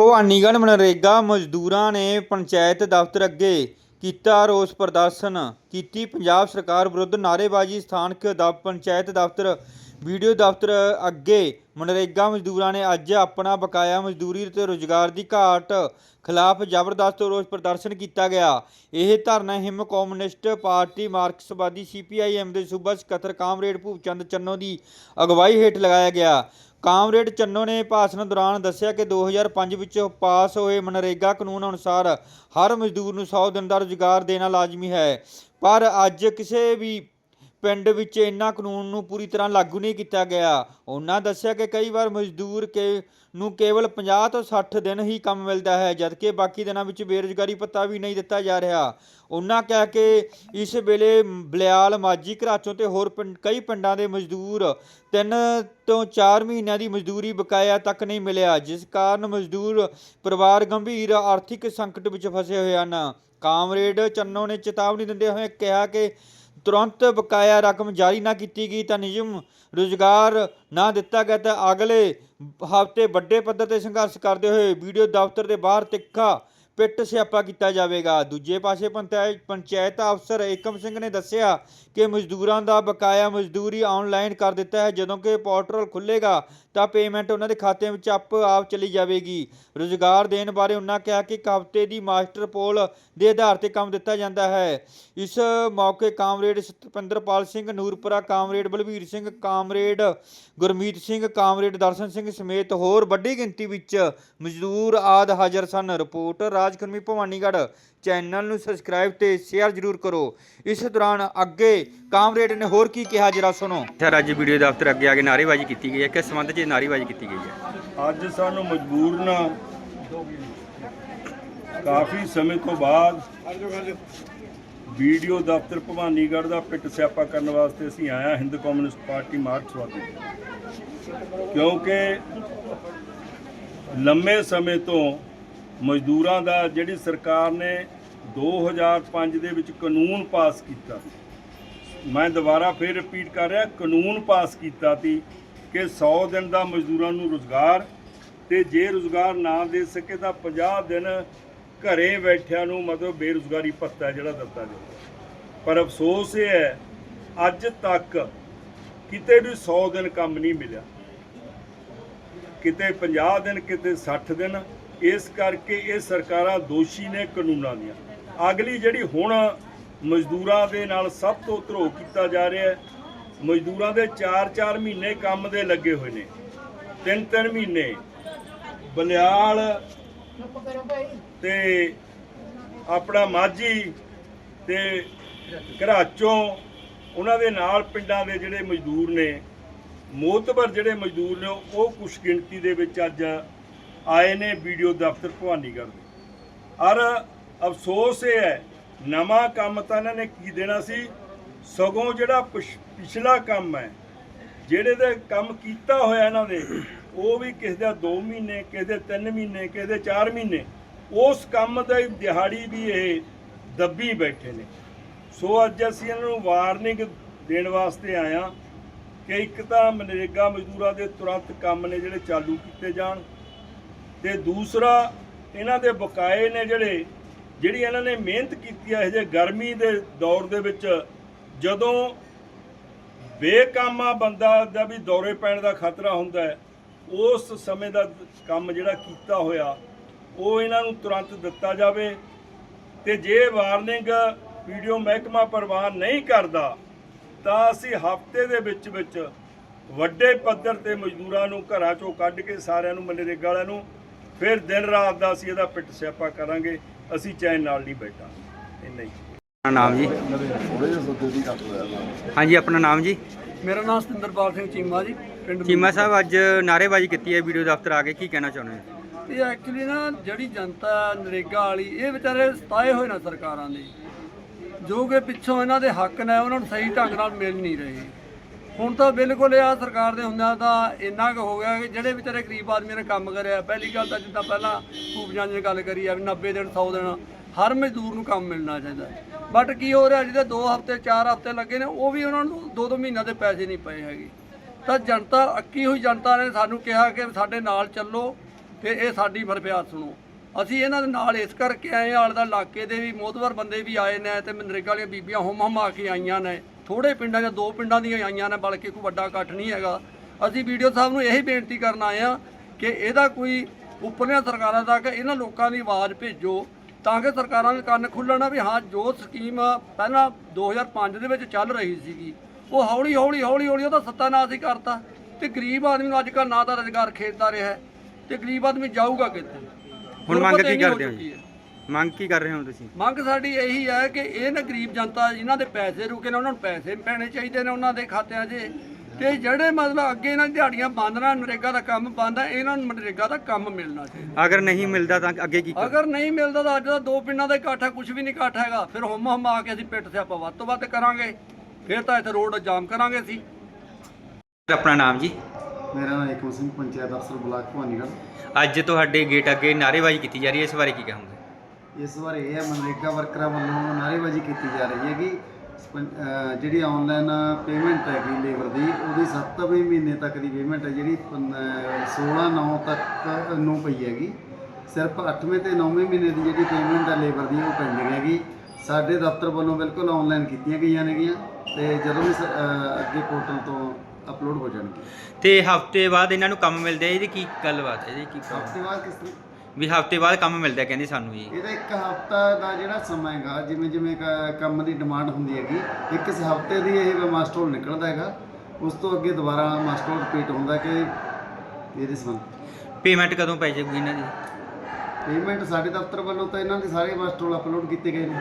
ਭਵਾਨੀਗੜ੍ਹ ਮਨਰੇਗਾ ਮਜ਼ਦੂਰਾਂ ਨੇ ਪੰਚਾਇਤ ਦਫ਼ਤਰ ਅੱਗੇ ਕੀਤਾ ਰੋਸ ਪ੍ਰਦਰਸ਼ਨ। ਕੀਤੀ ਪੰਜਾਬ ਸਰਕਾਰ ਵਿਰੁੱਧ ਨਾਅਰੇਬਾਜ਼ੀ, ਸਥਾਨਕ ਦ ਪੰਚਾਇਤ ਦਫ਼ਤਰ ਵੀਡੀਓ ਦਫ਼ਤਰ ਅੱਗੇ ਮਨਰੇਗਾ ਮਜ਼ਦੂਰਾਂ ਨੇ ਅੱਜ ਆਪਣਾ ਬਕਾਇਆ ਮਜ਼ਦੂਰੀ ਤੇ ਰੁਜ਼ਗਾਰ ਦੀ ਘਾਟ ਖਿਲਾਫ ਜ਼ਬਰਦਸਤ ਰੋਸ ਪ੍ਰਦਰਸ਼ਨ ਕੀਤਾ ਗਿਆ। ਇਹ ਧਰਨਾ ਹਿੰਮ ਕਮਿਊਨਿਸਟ ਪਾਰਟੀ ਮਾਰਕਸਵਾਦੀ ਸੀਪੀਆਈਐਮ ਦੇ ਸੂਬਾ ਸਕੱਤਰ ਕਾਮਰੇਡ ਭੂਪਚੰਦ ਚੰਨੋ ਦੀ ਅਗਵਾਈ ਹੇਠ ਲਗਾਇਆ ਗਿਆ। ਕਾਮਰੇਡ ਚੰਨੋ ਨੇ ਭਾਸ਼ਣ ਦੌਰਾਨ ਦੱਸਿਆ ਕਿ 2005 ਵਿੱਚ ਪਾਸ ਹੋਏ ਮਨਰੇਗਾ ਕਾਨੂੰਨ ਅਨੁਸਾਰ ਹਰ ਮਜ਼ਦੂਰ ਨੂੰ 100 ਦਿਨ ਦਾ ਰੁਜ਼ਗਾਰ ਦੇਣਾ ਲਾਜ਼ਮੀ ਹੈ। ਪਰ ਅੱਜ ਕਿਸੇ ਵੀ ਪਿੰਡ ਵਿੱਚ ਇਹਨਾਂ ਕਾਨੂੰਨ ਨੂੰ ਪੂਰੀ ਤਰ੍ਹਾਂ ਲਾਗੂ ਨਹੀਂ ਕੀਤਾ ਗਿਆ। ਉਹਨਾਂ ਦੱਸਿਆ ਕਿ ਕਈ ਵਾਰ ਮਜ਼ਦੂਰ ਕੇ ਨੂੰ ਕੇਵਲ 50 ਤੋਂ 60 ਦਿਨ ਹੀ ਕੰਮ ਮਿਲਦਾ ਹੈ, ਜਦਕਿ ਬਾਕੀ ਦਿਨਾਂ ਵਿੱਚ ਬੇਰੁਜ਼ਗਾਰੀ ਪੱਤਾ ਵੀ ਨਹੀਂ ਦਿੱਤਾ ਜਾ ਰਿਹਾ। ਉਹਨਾਂ ਕਿਹਾ ਕਿ ਇਸ ਵੇਲੇ ਬਲਿਆਲ ਮਾਜੀ ਘਰਾਚੋਂ ਤੇ ਹੋਰ ਪਿੰਡ, ਕਈ ਪਿੰਡਾਂ ਦੇ ਮਜ਼ਦੂਰ ਤਿੰਨ ਤੋਂ 4 ਮਹੀਨਿਆਂ ਦੀ ਮਜ਼ਦੂਰੀ ਬਕਾਇਆ ਤੱਕ ਨਹੀਂ ਮਿਲਿਆ, ਜਿਸ ਕਾਰਨ ਮਜ਼ਦੂਰ ਪਰਿਵਾਰ ਗੰਭੀਰ ਆਰਥਿਕ ਸੰਕਟ ਵਿੱਚ ਫਸੇ ਹੋਏ ਹਨ। ਕਾਮਰੇਡ ਚੰਨੋ ਨੇ ਚੇਤਾਵਨੀ ਦਿੰਦੇ ਹੋਏ ਕਿਹਾ ਕਿ ਤੁਰੰਤ ਬਕਾਇਆ ਰਕਮ ਜਾਰੀ ਨਾ ਕੀਤੀ ਗਈ ਤਾਂ ਨਿਯਮ ਰੁਜ਼ਗਾਰ ਨਾ ਦਿੱਤਾ ਗਿਆ ਤਾਂ ਅਗਲੇ ਹਫ਼ਤੇ ਵੱਡੇ ਪੱਧਰ ਤੇ ਸੰਘਰਸ਼ ਕਰਦੇ ਹੋਏ ਵੀਡੀਓ ਦਫ਼ਤਰ ਦੇ ਬਾਹਰ ਤਿੱਖਾ ਪਿੱਟ ਸਿਆਪਾ ਕੀਤਾ ਜਾਵੇਗਾ। ਦੂਜੇ ਪਾਸੇ ਪੰਚਾਇਤ ਪੰਚਾਇਤ ਅਫਸਰ ਏਕਮ ਸਿੰਘ ਨੇ ਦੱਸਿਆ ਕਿ ਮਜ਼ਦੂਰਾਂ ਦਾ ਬਕਾਇਆ ਮਜ਼ਦੂਰੀ ਆਨਲਾਈਨ ਕਰ ਦਿੱਤਾ ਹੈ। ਜਦੋਂ ਕਿ ਪੋਰਟਲ ਖੁੱਲੇਗਾ ਤਾਂ ਪੇਮੈਂਟ ਉਹਨਾਂ ਦੇ ਖਾਤਿਆਂ ਵਿੱਚ ਆਪ ਆਪ ਚਲੀ ਜਾਵੇਗੀ। ਰੁਜ਼ਗਾਰ ਦੇਣ ਬਾਰੇ ਉਹਨਾਂ ਕਿਹਾ ਕਿ ਇੱਕ ਹਫ਼ਤੇ ਦੀ ਮਾਸਟਰ ਪੋਲ ਦੇ ਆਧਾਰ ਤੇ ਕੰਮ ਦਿੱਤਾ ਜਾਂਦਾ ਹੈ। ਇਸ ਮੌਕੇ comrade Satpinderpal Singh, Noorpura comrade Balvir Singh, comrade Gurmeet Singh, comrade Darshan Singh ਸਮੇਤ ਹੋਰ ਵੱਡੀ ਗਿਣਤੀ ਵਿੱਚ ਮਜ਼ਦੂਰ ਆਦ ਹਾਜ਼ਰ ਸਨ। ਰਿਪੋਰਟਰ ਰਾਜਕਰਮੀ ਭਵਾਨੀਗੜ੍ਹ ਚੈਨਲ ਨੂੰ ਸਬਸਕ੍ਰਾਈਬ ਤੇ ਸ਼ੇਅਰ ਜ਼ਰੂਰ ਕਰੋ। ਇਸ ਦੌਰਾਨ ਅੱਗੇ ਕਾਮਰੇਡ ਨੇ ਹੋਰ ਕੀ ਕਿਹਾ ਜਰਾ ਸੁਣੋ। ਸਰ ਅੱਜ ਵੀਡੀਓ ਦਫ਼ਤਰ ਅੱਗੇ ਆ ਕੇ ਨਾਅਰੇਬਾਜ਼ੀ ਕੀਤੀ ਗਈ ਹੈ। ਕਿਸ ਸੰਬੰਧ 'ਚ ਨਾਅਰੇਬਾਜ਼ੀ ਕੀਤੀ ਗਈ ਹੈ? ਅੱਜ ਸਾਨੂੰ ਮਜਬੂਰਨ ਕਾਫੀ ਸਮੇਂ ਤੋਂ ਬਾਅਦ ਵੀਡੀਓ ਦਫ਼ਤਰ ਭਵਾਨੀਗੜ੍ਹ ਦਾ ਪਿੱਟ ਸਿਆਪਾ ਕਰਨ ਵਾਸਤੇ ਅਸੀਂ ਆਇਆ ਹਿੰਦ ਕਮਿਊਨਿਸਟ ਪਾਰਟੀ ਮਾਰਕਸਵਾਦੀ ਕਿਉਂਕਿ ਲੰਮੇ ਸਮੇਂ ਤੋਂ ਮਜ਼ਦੂਰਾਂ ਦਾ ਜਿਹੜੀ ਸਰਕਾਰ ਨੇ 2005 ਦੇ ਵਿੱਚ ਕਾਨੂੰਨ ਪਾਸ ਕੀਤਾ ਮੈਂ ਦੁਬਾਰਾ ਫਿਰ ਰਿਪੀਟ ਕਰ ਰਿਹਾ, ਕਾਨੂੰਨ ਪਾਸ ਕੀਤਾ ਸੀ ਕਿ 100 ਦਿਨ ਦਾ ਮਜ਼ਦੂਰਾਂ ਨੂੰ ਰੁਜ਼ਗਾਰ ਤੇ ਜੇ ਰੁਜ਼ਗਾਰ ਨਾ ਦੇ ਸਕੇ ਤਾਂ 50 ਦਿਨ ਘਰੇ ਬੈਠਿਆਂ ਨੂੰ ਮਤਲਬ ਬੇਰੁਜ਼ਗਾਰੀ ਭੱਤਾ ਜਿਹੜਾ ਦਿੱਤਾ ਜਾਂਦਾ ਪਰ ਅਫਸੋਸ ਇਹ ਹੈ, ਅੱਜ ਤੱਕ ਕਿਤੇ ਵੀ 100 ਦਿਨ ਕੰਮ ਨਹੀਂ ਮਿਲਿਆ। ਕਿਤੇ 50 ਦਿਨ, ਕਿਤੇ 60 ਦਿਨ, ਇਸ ਕਰਕੇ ਇਹ ਸਰਕਾਰਾਂ ਦੋਸ਼ੀ ਨੇ ਕਾਨੂੰਨਾਂ ਦੀਆਂ। ਅਗਲੀ ਜਿਹੜੀ ਹੁਣ ਮਜ਼ਦੂਰਾਂ ਦੇ ਨਾਲ ਸਭ ਤੋਂ ਧਰੋ ਕੀਤਾ ਜਾ ਰਿਹਾ ਹੈ, ਮਜ਼ਦੂਰਾਂ ਦੇ 4-4 ਮਹੀਨੇ ਕੰਮ ਦੇ ਲੱਗੇ ਹੋਏ ਨੇ 3-3 ਮਹੀਨੇ, ਬਲਿਆਲ ਤੇ ਆਪਣਾ ਮਾਝੀ ਤੇ ਘਰਾਚੋਂ, ਉਹਨਾਂ ਦੇ ਨਾਲ ਪਿੰਡਾਂ ਦੇ ਜਿਹੜੇ ਮਜ਼ਦੂਰ ਨੇ, ਮੋਤਬਰ ਜਿਹੜੇ ਮਜ਼ਦੂਰ ਨੇ, ਉਹ ਕੁਛ ਗਿਣਤੀ ਦੇ ਵਿੱਚ ਅੱਜ ਆਏ ਨੇ, ਵੀਡੀਓ ਦਫ਼ਤਰ ਭਵਾਨੀਗੜ੍ਹ ਦੇ। ਔਰ ਅਫਸੋਸ ਇਹ ਹੈ, ਨਵਾਂ ਕੰਮ ਤਾਂ ਇਹਨਾਂ ਨੇ ਕੀ ਦੇਣਾ ਸੀ? ਸਗੋਂ ਜਿਹੜਾ ਪਿਛ- ਪਿਛਲਾ ਕੰਮ ਹੈ, ਜਿਹੜੇ ਦੇ ਕੰਮ ਕੀਤਾ ਹੋਇਆ ਇਹਨਾਂ ਦੇ ਉਹ ਵੀ ਕਿਸੇ ਦਾ 2 ਮਹੀਨੇ, ਕਿਸੇ ਦੇ 3 ਮਹੀਨੇ, ਕਿਸੇ ਦੇ 4 ਮਹੀਨੇ, ਉਸ ਕੰਮ ਦੀ ਦਿਹਾੜੀ ਵੀ ਇਹ ਦੱਬੀ ਬੈਠੇ ਨੇ। ਸੋ ਅੱਜ ਅਸੀਂ ਇਹਨਾਂ ਨੂੰ ਵਾਰਨਿੰਗ ਦੇਣ ਵਾਸਤੇ ਆਇਆ ਕਿ ਇੱਕ ਤਾਂ ਮਨਰੇਗਾ ਮਜ਼ਦੂਰਾਂ ਦੇ ਤੁਰੰਤ ਕੰਮ ਨੇ ਜਿਹੜੇ ਚਾਲੂ ਕੀਤੇ ਜਾਣ ਤੇ ਦੂਸਰਾ, ਇਹਨਾਂ ਦੇ ਬਕਾਏ ਨੇ ਜਿਹੜੇ ਜਿਹੜੀ ਇਹਨਾਂ ਨੇ ਮਿਹਨਤ ਕੀਤੀ ਹੈ ਜੇ ਗਰਮੀ ਦੇ ਦੌਰ ਦੇ ਵਿੱਚ, ਜਦੋਂ ਬੇਕਾਮਾ ਬੰਦਾ ਦਾ ਵੀ ਦੌਰੇ ਪੈਣ ਦਾ ਖਤਰਾ ਹੁੰਦਾ ਹੈ, ਉਸ ਸਮੇਂ ਦਾ ਕੰਮ ਜਿਹੜਾ ਕੀਤਾ ਹੋਇਆ, ਉਹ ਇਹਨਾਂ ਨੂੰ ਤੁਰੰਤ ਦਿੱਤਾ ਜਾਵੇ। ਤੇ ਜੇ ਵਾਰਨਿੰਗ ਵੀਡੀਓ ਮਹਿਕਮਾ ਪ੍ਰਵਾਨ ਨਹੀਂ ਕਰਦਾ, ਤਾਂ ਅਸੀਂ ਹਫ਼ਤੇ ਦੇ ਵਿੱਚ ਵਿੱਚ ਵੱਡੇ ਪੱਧਰ ਤੇ ਮਜ਼ਦੂਰਾਂ ਨੂੰ ਘਰਾਂ ਚੋਂ ਕੱਢ ਕੇ ਸਾਰਿਆਂ ਨੂੰ, ਮਨਰੇਗਾ ਵਾਲਿਆਂ ਨੂੰ ਫਿਰ ਦਿਨ ਰਾਤ ਦਾ ਅਸੀਂ ਇਹਦਾ ਪਿੱਟ ਸਿਆਪਾ ਕਰਾਂਗੇ ਅਸੀਂ ਚੈਨ ਨਾਲ ਨਹੀਂ ਬੈਠਾਂਗੇ। ਇੰਨਾ ਹੀ। ਆਪਣਾ ਨਾਮ ਜੀ? ਹਾਂਜੀ ਆਪਣਾ ਨਾਮ ਜੀ? ਮੇਰਾ ਨਾਮ ਸਤਿੰਦਰਪਾਲ ਸਿੰਘ ਚੀਮਾ ਜੀ ਪਿੰਡ ਚੀਮਾ ਸਾਹਿਬ ਅੱਜ ਨਾਅਰੇਬਾਜ਼ੀ ਕੀਤੀ ਹੈ ਵੀਡੀਓ ਦਫ਼ਤਰ ਆ ਕੇ ਕੀ ਕਹਿਣਾ ਚਾਹੁੰਦੇ ਹੋ? ਇਹ ਐਕਚੁਅਲੀ ਨਾ ਜਿਹੜੀ ਜਨਤਾ ਨਰੇਗਾ ਵਾਲੀ ਇਹ ਵਿਚਾਰੇ ਸਤਾਏ ਹੋਏ ਨੇ ਸਰਕਾਰਾਂ ਦੇ। ਜੋ ਕਿ ਪਿੱਛੋਂ ਇਹਨਾਂ ਦੇ ਹੱਕ ਨੇ ਉਹਨਾਂ ਨੂੰ ਸਹੀ ਢੰਗ ਨਾਲ ਮਿਲ ਨਹੀਂ ਰਹੇ। ਹੁਣ ਤਾਂ ਬਿਲਕੁਲ ਇਹ ਆ ਸਰਕਾਰ ਦੇ ਹੁੰਦਿਆਂ ਤਾਂ ਇੰਨਾ ਕੁ ਹੋ ਗਿਆ ਕਿ ਜਿਹੜੇ ਵਿਚਾਰੇ ਗਰੀਬ ਆਦਮੀ ਨੇ ਕੰਮ ਕਰਿਆ, ਪਹਿਲੀ ਗੱਲ ਤਾਂ ਜਿੱਦਾਂ ਪਹਿਲਾਂ ਭੂਪਜਾਂ ਨੇ ਗੱਲ ਕਰੀ ਆ ਵੀ 90 ਦਿਨ 100 ਦਿਨ, ਹਰ ਮਜ਼ਦੂਰ ਨੂੰ ਕੰਮ ਮਿਲਣਾ ਚਾਹੀਦਾ। ਬਟ ਕੀ ਹੋ ਰਿਹਾ, ਜਿਹਦੇ 2 ਹਫ਼ਤੇ 4 ਹਫ਼ਤੇ ਲੱਗੇ ਨੇ, ਉਹ ਵੀ ਉਹਨਾਂ ਨੂੰ 2-2 ਮਹੀਨਿਆਂ ਦੇ ਪੈਸੇ ਨਹੀਂ ਪਏ ਹੈਗੇ। ਤਾਂ ਜਨਤਾ, ਅੱਕੀ ਹੋਈ ਜਨਤਾ ਨੇ ਸਾਨੂੰ ਕਿਹਾ ਕਿ ਸਾਡੇ ਨਾਲ ਚੱਲੋ, ਤੇ ਇਹ ਸਾਡੀ ਫਰਫਿਆਦ ਸੁਣੋ। ਅਸੀਂ ਇਹਨਾਂ ਦੇ ਨਾਲ ਇਸ ਕਰਕੇ ਆਏ ਆਲ ਦਾ ਇਲਾਕੇ ਦੇ ਵੀ ਮੋਤਵਰ ਬੰਦੇ ਵੀ ਆਏ ਨੇ, ਤੇ ਮਨਰੇਗਾ ਵਾਲੀਆਂ ਬੀਬੀਆਂ ਹੁਮ ਹਮਾ ਕੇ ਆਈਆਂ ਨੇ। ਥੋੜੇ ਪਿੰਡਾਂ ਜਾਂ ਦੋ ਪਿੰਡਾਂ ਦੀਆਂ ਆਈਆਂ ਨੇ ਬਲਕਿ ਕੋਈ ਵੱਡਾ ਇਕੱਠ ਨਹੀਂ ਹੈਗਾ। ਅਸੀਂ ਵੀਡੀਓ ਸਾਹਿਬ ਨੂੰ ਇਹੀ ਬੇਨਤੀ ਕਰਨ ਆਏ ਆ ਕਿ ਇਹਦਾ ਕੋਈ ਉੱਪਰਲੀਆਂ ਸਰਕਾਰਾਂ ਤੱਕ ਇਹਨਾਂ ਲੋਕਾਂ ਦੀ ਆਵਾਜ਼ ਭੇਜੋ ਤਾਂ ਕਿ ਸਰਕਾਰਾਂ ਦੇ ਕੰਨ ਖੁੱਲਣ ਵੀ ਹਾਂ ਜੋ ਸਕੀਮ ਪਹਿਲਾਂ 2005 ਦੇ ਵਿੱਚ ਚੱਲ ਰਹੀ ਸੀਗੀ ਉਹ ਹੌਲੀ ਹੌਲੀ ਹੌਲੀ ਹੌਲੀ ਉਹਦਾ ਸੱਤਾਨਾਸ਼ ਹੀ ਕਰਤਾ। ਤੇ ਗਰੀਬ ਆਦਮੀ ਨੂੰ ਅੱਜ ਕੱਲ੍ਹ ਨਾ ਤਾਂ ਰੁਜ਼ਗਾਰ ਖੇਤਦਾ ਰਿਹਾ ਤੇ ਗਰੀਬ ਆਦਮੀ ਜਾਊਗਾ ਕਿੱਥੇ? ਹੁਣ ਮੰਗ ਕੀ ਕਰਦੇ ਹੋ ਜੀ? ਮੰਗ ਕੀ ਕਰ ਰਹੇ ਹੋ ਤੁਸੀਂ? ਮੰਗ ਸਾਡੀ ਇਹੀ ਹੈ ਕਿ ਇਹ ਨਾ ਗਰੀਬ ਜਨਤਾ ਜਿਨ੍ਹਾਂ ਦੇ ਪੈਸੇ ਰੁਕੇ ਨੇ ਉਹਨਾਂ ਨੂੰ ਪੈਸੇ ਪੈਣੇ ਚਾਹੀਦੇ ਨੇ ਉਹਨਾਂ ਦੇ ਖਾਤਿਆਂ 'ਚ। ਤੇ ਜਿਹੜੇ ਮਤਲਬ ਅੱਗੇ ਇਹਨਾਂ ਦਿਹਾੜੀਆਂ ਬੰਦ ਨਾ ਨਰੇਗਾ ਦਾ ਕੰਮ ਬੰਦ ਹੈ ਇਹਨਾਂ ਨੂੰ ਨਰੇਗਾ ਦਾ ਕੰਮ ਮਿਲਣਾ ਚਾਹੀਦਾ। ਅਗਰ ਨਹੀਂ ਮਿਲਦਾ ਤਾਂ ਅੱਗੇ ਕੀ ਅਗਰ ਨਹੀਂ ਮਿਲਦਾ ਤਾਂ ਅੱਜ ਦਾ ਦੋ ਪਿੰਡਾਂ ਦਾ ਇਕੱਠ ਹੈ ਕੁਝ ਵੀ ਨਹੀਂ ਇਕੱਠ ਹੈਗਾ। ਫਿਰ ਹੁਮ ਹਮ ਆ ਕੇ ਅਸੀਂ ਪਿੱਟ ਸਿਆਪਾ ਵੱਧ ਤੋਂ ਵੱਧ ਕਰਾਂਗੇ। ਫਿਰ ਤਾਂ ਇੱਥੇ ਰੋਡ ਜਾਮ ਕਰਾਂਗੇ ਅਸੀਂ। ਆਪਣਾ ਨਾਮ ਜੀ? ਮੇਰਾ ਨਾਮ ਏਕਮ ਸਿੰਘ ਪੰਚਾਇਤ ਅਫਸਰ ਬਲਾਕ ਭਵਾਨੀਗੜ੍ਹ। ਅੱਜ ਤੁਹਾਡੇ ਗੇਟ ਅੱਗੇ ਨਾਅਰੇਬਾਜ਼ੀ ਕੀਤੀ ਜਾ ਰਹੀ ਹੈ ਇਸ ਬਾਰੇ ਕੀ ਕਹੋਗੇ? ਇਸ ਵਾਰ ਇਹ ਹੈ ਮਨਰੇਗਾ ਵਰਕਰਾਂ ਵੱਲੋਂ ਨਾਅਰੇਬਾਜ਼ੀ ਕੀਤੀ ਜਾ ਰਹੀ ਹੈ ਕਿ ਸਪੰ- ਜਿਹੜੀ ਆਨਲਾਈਨ ਪੇਮੈਂਟ ਹੈਗੀ ਲੇਬਰ ਦੀ ਉਹਦੀ 7ਵੇਂ ਮਹੀਨੇ ਤੱਕ ਦੀ ਪੇਮੈਂਟ ਹੈ ਜਿਹੜੀ 16 9 ਤੱਕ ਨੂੰ ਪਈ ਹੈਗੀ। ਸਿਰਫ 8ਵੇਂ ਤੇ 9ਵੇਂ ਮਹੀਨੇ ਦੀ ਜਿਹੜੀ ਪੇਮੈਂਟ ਹੈ ਲੇਬਰ ਦੀ ਉਹ ਪੈਂਡਿੰਗ ਹੈਗੀ। ਸਾਡੇ ਦਫ਼ਤਰ ਵੱਲੋਂ ਬਿਲਕੁਲ ਆਨਲਾਈਨ ਕੀਤੀਆਂ ਗਈਆਂ ਨੇਗੀਆਂ ਤੇ ਜਦੋਂ ਵੀ ਸ- ਅੱਗੇ ਪੋਰਟਲ ਤੋਂ ਅਪਲੋਡ ਹੋ ਜਾਣਗੇ ਤੇ ਹਫ਼ਤੇ ਬਾਅਦ ਇਹਨਾਂ ਨੂੰ ਕੰਮ ਮਿਲਦਾ ਹੈ ਇਹਦੀ ਕੀ ਗੱਲਬਾਤ ਹੈ? ਇਹਦੀ ਕੀ? ਹਫ਼ਤੇ ਬਾਅਦ ਕਿਸ ਤਰ੍ਹਾਂ ਵੀ ਹਫ਼ਤੇ ਬਾਅਦ ਕੰਮ ਮਿਲਦਾ ਕਹਿੰਦੇ ਸਾਨੂੰ ਜੀ। ਇਹਦਾ ਇੱਕ ਹਫਤਾ ਦਾ ਜਿਹੜਾ ਸਮਾਂ ਹੈਗਾ ਜਿਵੇਂ ਜਿਵੇਂ ਕ- ਕੰਮ ਦੀ ਡਿਮਾਂਡ ਹੁੰਦੀ ਹੈਗੀ ਇੱਕ ਹਫ਼ਤੇ ਦੀ ਇਹ ਮਾਸਟਰ ਨਿਕਲਦਾ ਹੈਗਾ ਉਸ ਤੋਂ ਅੱਗੇ ਦੁਬਾਰਾ ਮਾਸਟਰ ਰਿਪੀਟ ਹੁੰਦਾ ਕਿ ਇਹਦੇ ਸੰਬੰਧ ਪੇਮੈਂਟ ਕਦੋਂ ਪੈ ਜਾਊਗੀ ਇਹਨਾਂ ਦੀ? ਪੇਮੈਂਟ ਸਾਡੇ ਦਫ਼ਤਰ ਵੱਲੋਂ ਤਾਂ ਇਹਨਾਂ ਦੇ ਸਾਰੇ ਮਾਸਟਰ ਅਪਲੋਡ ਕੀਤੇ ਗਏ ਨੇ।